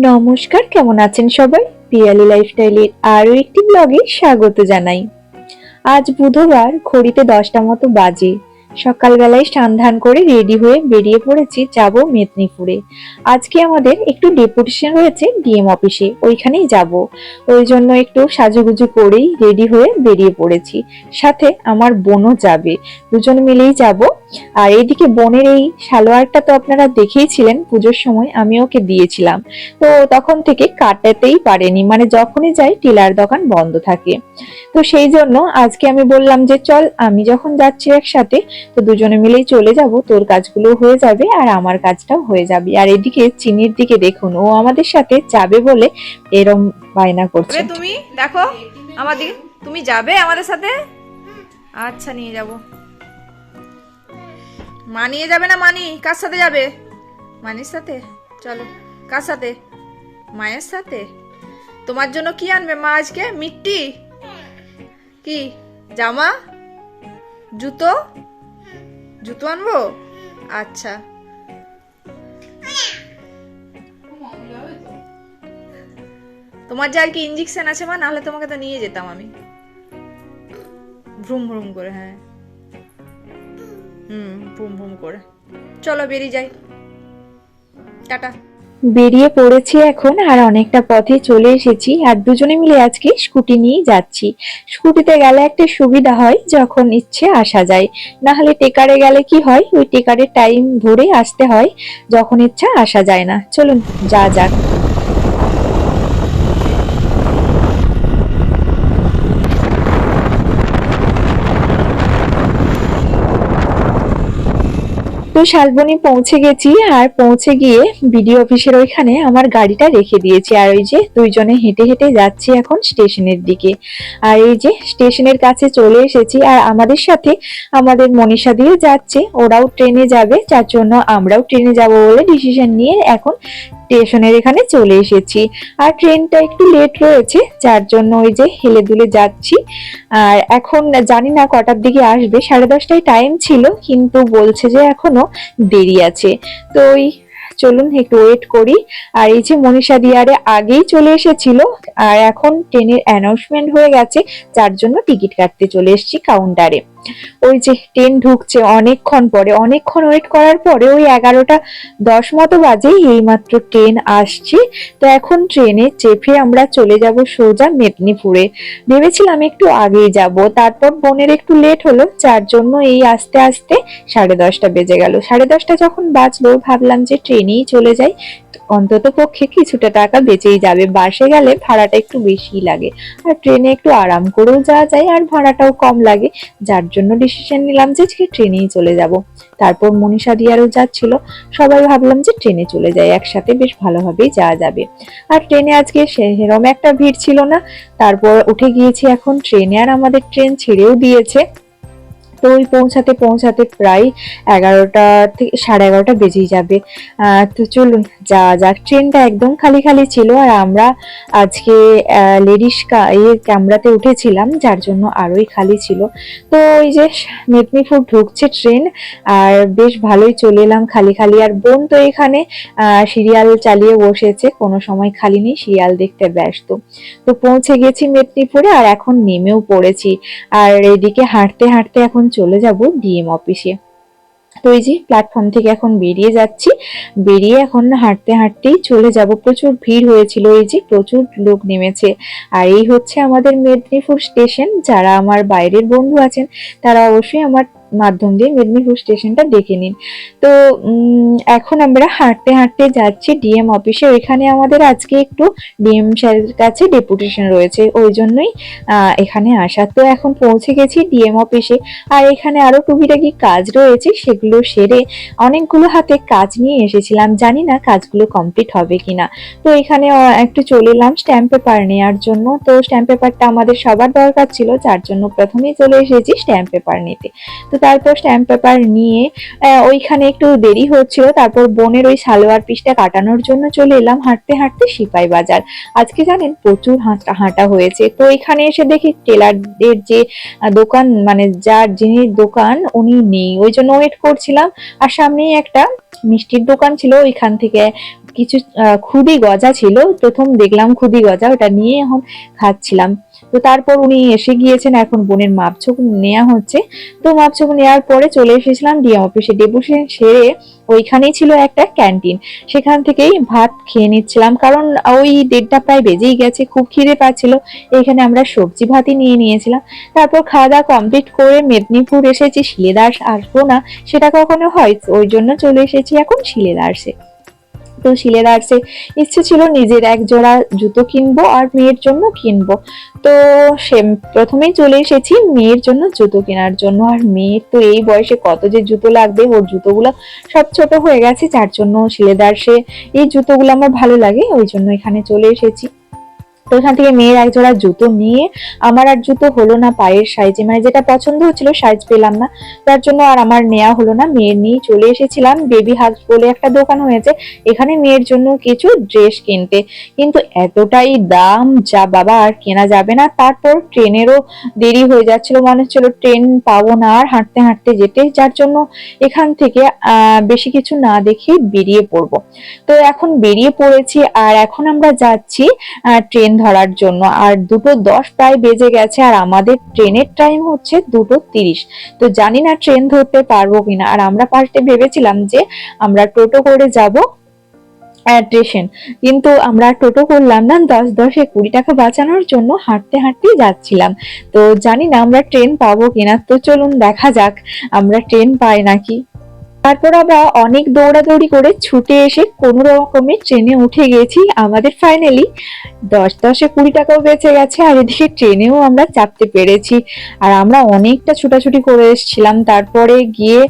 নমস্কার, কেমন আছেন সবাই? পিয়ালি লাইফস্টাইলের আরও একটি ব্লগে স্বাগত জানাই। আজ বুধবার, ঘড়িতে দশটা মতো বাজে। সকালবেলায় স্নান ধান করে রেডি হয়ে বেরিয়ে পড়েছি যাব মেদিনীপুরে। আজকে আমাদের একটু ডেপুটেশন রয়েছে ডিএম অফিসে, ওইখানেই যাব। ওই জন্য একটু সাজুগুজু করেই রেডি হয়ে বেরিয়ে পড়েছি। সাথে আমার বোনও যাবে। দুজন মিলেই যাব। আর এইদিকে বোনের এই সালোয়ারটা তো আপনারা দেখেইছিলেন, পুজোর সময় আমি ওকে দিয়েছিলাম। তো তখন থেকে কাটাতেই পারেনি মানে যখনই যাই টিলার দোকান বন্ধ থাকে। তো সেই জন্য আজকে আমি বললাম যে চল, আমি যখন যাচ্ছি একসাথে তো দুজনে মিলেই চলে যাব, তোর কাজগুলো হয়ে যাবে আর আমার কাজটাও হয়ে যাবে। আর এদিকে চিনির দিকে দেখুন, ও আমাদের সাথে যাবে বলে এরম বায়না করছে। তুমি, দেখো আমার দিকে তুমি যাবে আমাদের সাথে? আচ্ছা নিয়ে যাব। মা নিয়ে যাবে না মানি? কার সাথে যাবে? মানির সাথে? চলো, কার সাথে? মায়ের সাথে? তোমার জন্য কি আনবে মা আজকে? মিট্টি? কি? জামা? জুতো? জুতো আনব? আচ্ছা। তোমার যা আর কি ইঞ্জেকশন আছে মা, নাহলে তোমাকে তো নিয়ে যেতাম আমি। ভ্রুম ভ্রুম করে হ্যাঁ। হুম, ভ্রুম ভ্রুম করে। চলো বেরিয়ে যাই। টাটা। বেরিয়ে পড়েছি এখন আর অনেকটা পথে চলে এসেছি আর দুজনে মিলে আজকে স্কুটি নিয়ে যাচ্ছি। স্কুটিতে গেলে একটা সুবিধা হয় যখন ইচ্ছে আসা যায়। না হলে টেকারে গেলে কি হয়? ওই টেকারের টাইম ধরে আসতে হয় যখন ইচ্ছা আসা যায় না। চলুন, যা যাক। তো শালবনি পৌঁছে গেছি আর পৌঁছে গিয়ে বিডিও অফিসের ওইখানে আমার গাড়িটা রেখে দিয়েছি। আর ওই যে দুইজনে হেঁটে হেঁটে যাচ্ছি এখন স্টেশনের দিকে। আর এই যে স্টেশনের কাছে চলে এসেছি আর আমাদের সাথে আমাদের মনীষা দিয়ে যাচ্ছে। ওরাও ট্রেনে যাবে, যার জন্য আমরাও ট্রেনে যাব বলে ডিসিশন নিয়ে এখন স্টেশনের এখানে চলে এসেছি। আর ট্রেনটা একটু লেট রয়েছে, যার জন্য ওই যে হেলে দুলে যাচ্ছি। আর এখন জানি না কটার দিকে আসবে, সাড়ে দশটায় টাইম ছিল, কিন্তু বলছে যে এখনও দেরি আছে। তো ওই চলুন একটু ওয়েট করি। আর এই যে মনীষা দিয়ারে আগেই চলে এসেছিল, আর এখন ট্রেনের অ্যানাউন্সমেন্ট হয়ে গেছে, যার জন্য টিকিট কাটতে চলে এসেছি কাউন্টারে ওই যে ট্রেন ঢুকছে অনেকক্ষণ পরে, অনেকক্ষণ ওয়েট করার পরে ওই এগারোটা দশ মতো বাজে এইমাত্র ট্রেন আসছে। তো এখন ট্রেনে চেপে আমরা চলে যাব সোজা মেদিনীপুরে। ভেবেছিলাম একটু আগেই যাব, তারপর বোনের একটু লেট হলো, যার জন্য এই আস্তে আস্তে সাড়ে দশটা বেজে গেল। সাড়ে দশটা যখন বাজলো, ভাবলাম যে ট্রেনেই চলে যাই। অন্তত পক্ষে কিছুটা টাকা বেঁচেই যাবে। বাসে গেলে ভাড়াটা একটু বেশি লাগে। আর ট্রেনে একটু আরাম করেও যাওয়া যায় আর ভাড়াটাও কম লাগে। যার জন্য ডিসিশন নিলাম যে ট্রেনেই চলে যাব। তারপর মনীষা দিয়ারও যাচ্ছিল। সবাই ভাবলাম যে ট্রেনে চলে যাই। একসাথে বেশ ভালোভাবেই যাওয়া যাবে। আর ট্রেনে আজকে সেরকম একটা ভিড় ছিল না। তারপর উঠে গিয়েছি এখন ট্রেনে। আর আমাদের ট্রেন ছেড়েও দিয়েছে। তো ওই পৌঁছাতে পৌঁছাতে প্রায় এগারোটা থেকে সাড়ে এগারোটা বেজেই যাবে। তো চলুন যা যাক। ট্রেনটা একদম খালি খালি ছিল আর আমরা আজকে লেডিস ইয়ে ক্যামেরাতে উঠেছিলাম, যার জন্য আরোই খালি ছিল। তো ওই যে মেদিনীপুর ঢুকছে ট্রেন, আর বেশ ভালোই চলে এলাম খালি খালি। আর বোন তো এখানে সিরিয়াল চালিয়ে বসেছে, কোনো সময় খালি নেই, সিরিয়াল দেখতে ব্যস্ত। তো পৌঁছে গেছি মেদিনীপুরে আর এখন নেমেও পড়েছি। আর এদিকে হাঁটতে হাঁটতে এখন চলে যাব ডিএম অফিসে। তো এই যে প্ল্যাটফর্ম থেকে এখন বেরিয়ে যাচ্ছি, বেরিয়ে এখন হাঁটতে হাঁটতেই চলে যাব। প্রচুর ভিড় হয়েছিল, এই যে প্রচুর লোক নেমেছে। আর এই হচ্ছে আমাদের মেদিনীপুর স্টেশন যারা আমার বাইরের বন্ধু আছেন, তারা অবশ্যই আমার মাধ্যম দিয়ে মেদিনীপুর স্টেশনটা দেখে নিন। তো এখন আমরা হাঁটতে হাঁটতে যাচ্ছি ডিএম অফিসে। ওইখানে আমাদের আজকে একটু ডিএম স্যারের কাছে ডেপুটেশন রয়েছে। ওই জন্যই এখানে আসা। তো এখন পৌঁছে গেছি ডিএম অফিসে। আর এখানে আরও টুকিটাকি কাজ রয়েছে, সেগুলো সেরে অনেকগুলো হাতে কাজ নিয়ে এসেছিলাম। জানি না কাজগুলো কমপ্লিট হবে কিনা। তো এখানে একটু চলে এলাম স্ট্যাম্প পেপার নেওয়ার জন্য। তো স্ট্যাম্প পেপারটা আমাদের সবার দরকার ছিল, যার জন্য প্রথমেই চলে এসেছি স্ট্যাম্প পেপার নিতে। তো তারপর স্ট্যাম্প পেপার নিয়ে ওইখানে একটু দেরি হচ্ছিল, তারপর বোনের ওই সালোয়ার পিসটা কাটানোর জন্য চলে এলাম হাঁটতে হাঁটতে সিপাই বাজার। আজকে জানেন প্রচুর হাঁটা হাঁটা হয়েছে। তো এখানে এসে দেখি টেলারদের যে দোকান মানে যার যিনি দোকান উনি নেই। ওই জন্য ওয়েট করছিলাম। আর সামনেই একটা মিষ্টির দোকান ছিল ওইখান থেকে কিছু খুদি গজা ছিল। প্রথম দেখলাম খুদি গজা, ওটা নিয়ে এখন খাচ্ছিলাম। তো তারপর উনি এসে গিয়েছেন এখন বোনের মাপছোক নেওয়া হচ্ছে। তো মাপছোক নেওয়ার পরে চলে এসেছিলাম ডিএম অফিসে। ডেপুটেশন সেরে ওইখানেই ছিল একটা ক্যান্টিন। সেখান থেকেই ভাত খেয়ে নিচ্ছিলাম। কারণ ওই দেড়টা প্রায় বেজেই গেছে, খুব খিদে পাচ্ছিল। এখানে আমরা সবজি ভাতই নিয়ে নিয়েছিলাম। তারপর খাওয়া দাওয়া কমপ্লিট করে মেদিনীপুর এসেছি। শিলেদাস আসব না, সেটা কখনো হয়, ওই জন্য চলে এসেছি এখন শিলেদার্সে তো শিলেদার্সে ইচ্ছে ছিল নিজের এক জোড়া জুতো কিনবো আর মেয়ের জন্য কিনবো। তো সে প্রথমেই চলে এসেছি মেয়ের জন্য জুতো কেনার জন্য। আর মেয়ের তো এই বয়সে কত যে জুতো লাগবে, ওর জুতোগুলো সব ছোট হয়ে গেছে, যার জন্য শিলেদার্সে এই জুতোগুলো আমার ভালো লাগে, ওই জন্য এখানে চলে এসেছি। তো এখান থেকে মেয়ের এক জোড়া জুতো নিয়ে আমার আর জুতো হলো না পায়ের সাইজে। মানে যেটা পছন্দ হচ্ছিল, সাইজ পেলাম না। তার জন্য আর আমার নেওয়া হলো না। মেয়ের নিয়ে চলে এসেছিলাম। বেবি হাগ বলে একটা দোকান হয়েছে। এখানে মেয়ের জন্য কিছু ড্রেস কিনতে। কিন্তু এতটাই দাম যা বাবা আর কেনা যাবে না। তারপর ট্রেনেরও দেরি হয়ে যাচ্ছিল। মনে হচ্ছিল ট্রেন পাবো না আর হাঁটতে হাঁটতে যেতে। যার জন্য এখান থেকে বেশি কিছু না দেখে বেরিয়ে পড়ব। তো এখন বেরিয়ে পড়েছি আর এখন আমরা যাচ্ছি ট্রেন ধরার জন্য। আর দুটো দশ প্রায় বেজে গেছে, আর আমাদের ট্রেনের টাইম হচ্ছে দুটো তিরিশ। তো জানি না ট্রেন ধরতে পারব কিনা। আর আমরা ফার্স্টে ভেবেছিলাম যে আমরা টোটো করে যাব স্টেশন কিন্তু আমরা টোটো করলাম না, দশ দশে কুড়ি টাকা বাঁচানোর জন্য হাঁটতে হাঁটতেই যাচ্ছিলাম। তো জানি না আমরা ট্রেন পাবো কিনা। তো চলুন দেখা যাক, আমরা ট্রেন পাই নাকি। তারপর আমরা অনেক দৌড়াদৌড়ি করে ছুটে এসে কোনো রকমে ট্রেনে উঠে গেছি আমাদের ফাইনালি দশ দশে কুড়ি টাকাও বেঁচে গেছে আর এদিকে ট্রেনেও আমরা চাপতে পেরেছি। আর আমরা অনেকটা ছুটাছুটি করে এসেছিলাম। তারপরে গিয়ে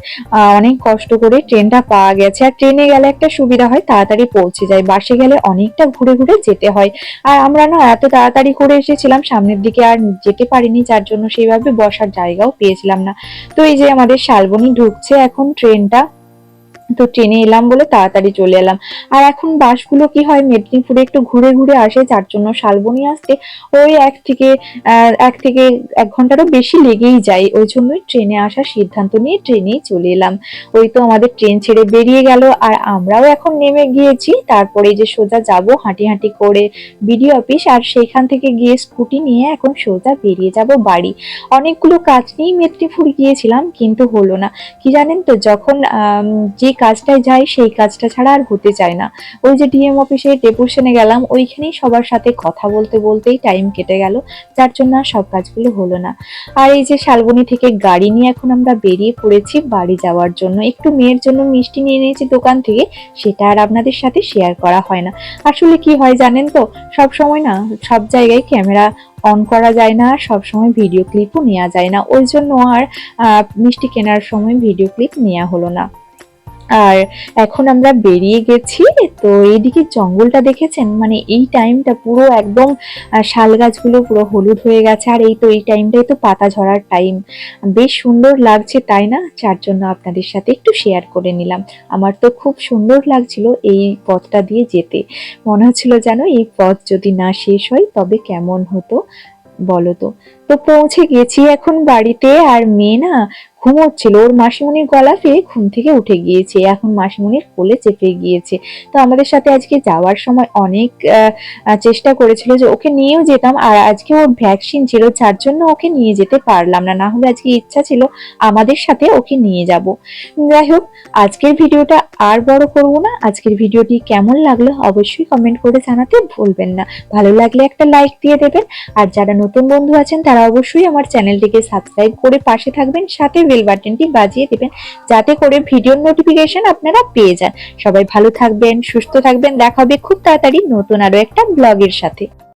অনেক কষ্ট করে ট্রেনটা পাওয়া গেছে। আর ট্রেনে গেলে একটা সুবিধা হয়, তাড়াতাড়ি পৌঁছে যায়। বাসে গেলে অনেকটা ঘুরে ঘুরে যেতে হয়। আর আমরা না এত তাড়াতাড়ি করে এসেছিলাম, সামনের দিকে আর যেতে পারিনি। যার জন্য সেইভাবে বসার জায়গাও পেয়েছিলাম না। তো এই যে আমাদের শালবনি ঢুকছে এখন ট্রেনটা। তো ট্রেনে এলাম বলে তাড়াতাড়ি চলে এলাম। আর এখন বাসগুলো কি হয়, মেদিনীপুরে একটু ঘুরে ঘুরে আসে, যার জন্য শালবনি আসতে ওই এক থেকে এক থেকে এক ঘন্টারও বেশি লেগেই যায়। ওই জন্যই ট্রেনে আসার সিদ্ধান্ত নিয়ে ট্রেনেই চলে এলাম। ওই তো আমাদের ট্রেন ছেড়ে বেরিয়ে গেল। আর আমরাও এখন নেমে গিয়েছি। তারপরে যে সোজা যাব হাঁটি হাঁটি করে বিডিও অফিস। আর সেইখান থেকে গিয়ে স্কুটি নিয়ে এখন সোজা বেরিয়ে যাব বাড়ি। অনেকগুলো কাজ নিয়েই মেদিনীপুর গিয়েছিলাম, কিন্তু হলো না। কি জানেন তো, যখন যে কাজটায় যাই সেই কাজটা ছাড়া আর হতে চায় না। ওই যে ডিএম অফিসে ডেপুটেশনে গেলাম, ওইখানেই সবার সাথে কথা বলতে বলতেই টাইম কেটে গেল। যার জন্য আর সব কাজগুলো হলো না। আর এই যে শালবনি থেকে গাড়ি নিয়ে এখন আমরা বেরিয়ে পড়েছি বাড়ি যাওয়ার জন্য। একটু মেয়ের জন্য মিষ্টি নিয়ে নিয়েছি দোকান থেকে, সেটা আর আপনাদের সাথে শেয়ার করা হয় না। আসলে কি হয় জানেন তো, সব সময় না, সব জায়গায় ক্যামেরা অন করা যায় না, সব সময় ভিডিও ক্লিপও নেওয়া যায় না। ওই জন্য আর মিষ্টি কেনার সময় ভিডিও ক্লিপ নেওয়া হলো না। আর এখন আমরা বেরিয়ে গেছি। তো এইদিকে জঙ্গলটা দেখেছেন? মানে এই টাইমটা পুরো একদম শাল গাছগুলো পুরো হলুদ হয়ে গেছে। আর এই তো এই টাইমটাই তো পাতা ঝরার টাইম বেশ সুন্দর লাগছে, তাই না? যার জন্য আপনাদের সাথে একটু শেয়ার করে নিলাম। আমার তো খুব সুন্দর লাগছিল এই পথটা দিয়ে যেতে। মনে হচ্ছিল যেন এই পথ যদি না শেষ হয়, তবে কেমন হতো বলো তো? তো পৌঁছে গেছি এখন বাড়িতে। আর মেয়ে না ঘুমোচ্ছিল। ওর মাসিমণির গলা পেয়ে ঘুম থেকে উঠে গিয়েছে। এখন মাসিমণির কোলে চেপে গিয়েছে। তো আমাদের সাথে আজকে যাওয়ার সময় অনেক চেষ্টা করেছিল যে ওকে নিয়েও যেতাম। আর আজকে ওর ভ্যাকসিন ছিল, যার জন্য ওকে নিয়ে যেতে পারলাম না। না হলে আজকে ইচ্ছা ছিল আমাদের সাথে ওকে নিয়ে যাব। যাই হোক, আজকের ভিডিওটা আর বড় করব না। আজকের ভিডিওটি কেমন লাগল অবশ্যই কমেন্ট করে জানাতে ভুলবেন না। ভালো লাগলে একটা লাইক দিয়ে দেবেন। আর যারা নতুন বন্ধু আছেন, তারা অবশ্যই আমার চ্যানেলটিকে সাবস্ক্রাইব করে পাশে থাকবেন। সাথে বেল বাটনটি বাজিয়ে দেবেন। যাতে করে ভিডিওর নোটিফিকেশন আপনারা পেয়ে যান। সবাই ভালো থাকবেন, সুস্থ থাকবেন। দেখা হবে খুব তাড়াতাড়ি নতুন আরও একটা ব্লগের সাথে।